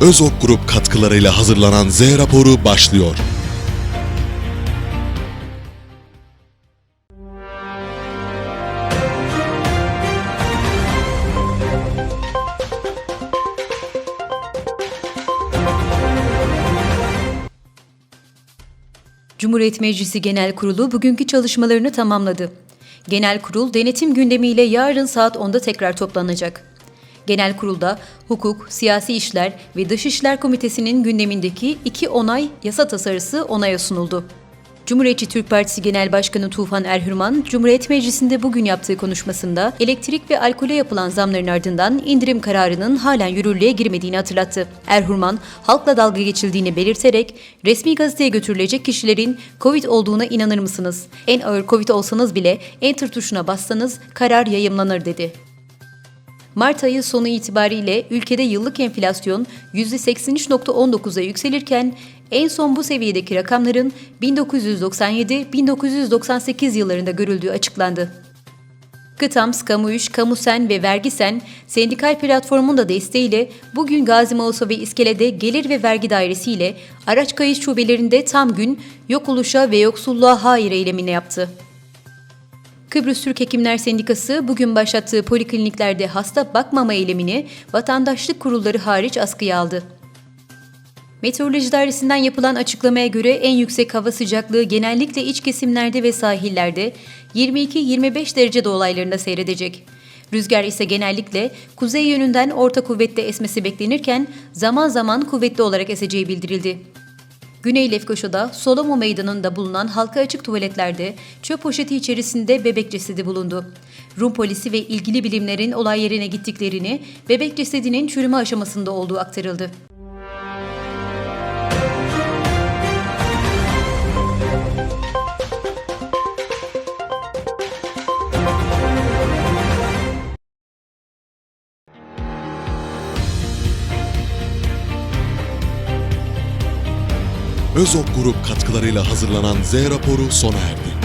Özok Grup katkılarıyla hazırlanan Z raporu başlıyor. Cumhuriyet Meclisi Genel Kurulu bugünkü çalışmalarını tamamladı. Genel Kurul denetim gündemiyle yarın saat 10'da tekrar toplanacak. Genel Kurulda Hukuk, Siyasi İşler ve Dışişler Komitesi'nin gündemindeki iki onay yasa tasarısı onaya sunuldu. Cumhuriyetçi Türk Partisi Genel Başkanı Tufan Erhürman, Cumhuriyet Meclisi'nde bugün yaptığı konuşmasında elektrik ve alkole yapılan zamların ardından indirim kararının halen yürürlüğe girmediğini hatırlattı. Erhürman, halkla dalga geçildiğini belirterek, resmi gazeteye götürülecek kişilerin Covid olduğuna inanır mısınız? En ağır Covid olsanız bile enter tuşuna bassanız karar yayımlanır dedi. Mart ayı sonu itibariyle ülkede yıllık enflasyon %83.19'a yükselirken en son bu seviyedeki rakamların 1997-1998 yıllarında görüldüğü açıklandı. Gıtams, Kamuiş, Kamusen ve Vergisen, sendikal platformun da desteğiyle bugün Gazi Mausa ve İskele'de Gelir ve Vergi Dairesi ile araç kayıt şubelerinde tam gün yok oluşa ve yoksulluğa hayır eylemini yaptı. Kıbrıs Türk Hekimler Sendikası bugün başlattığı polikliniklerde hasta bakmama eylemini vatandaşlık kurulları hariç askıya aldı. Meteoroloji Dairesi'nden yapılan açıklamaya göre en yüksek hava sıcaklığı genellikle iç kesimlerde ve sahillerde 22-25 derece dolaylarında seyredecek. Rüzgar ise genellikle kuzey yönünden orta kuvvette esmesi beklenirken zaman zaman kuvvetli olarak eseceği bildirildi. Güney Lefkoşa'da Solomo Meydanı'nda bulunan halka açık tuvaletlerde çöp poşeti içerisinde bebek cesedi bulundu. Rum polisi ve ilgili bilimlerin olay yerine gittiklerini, bebek cesedinin çürüme aşamasında olduğu aktarıldı. Özok Grup katkılarıyla hazırlanan Z raporu sona erdi.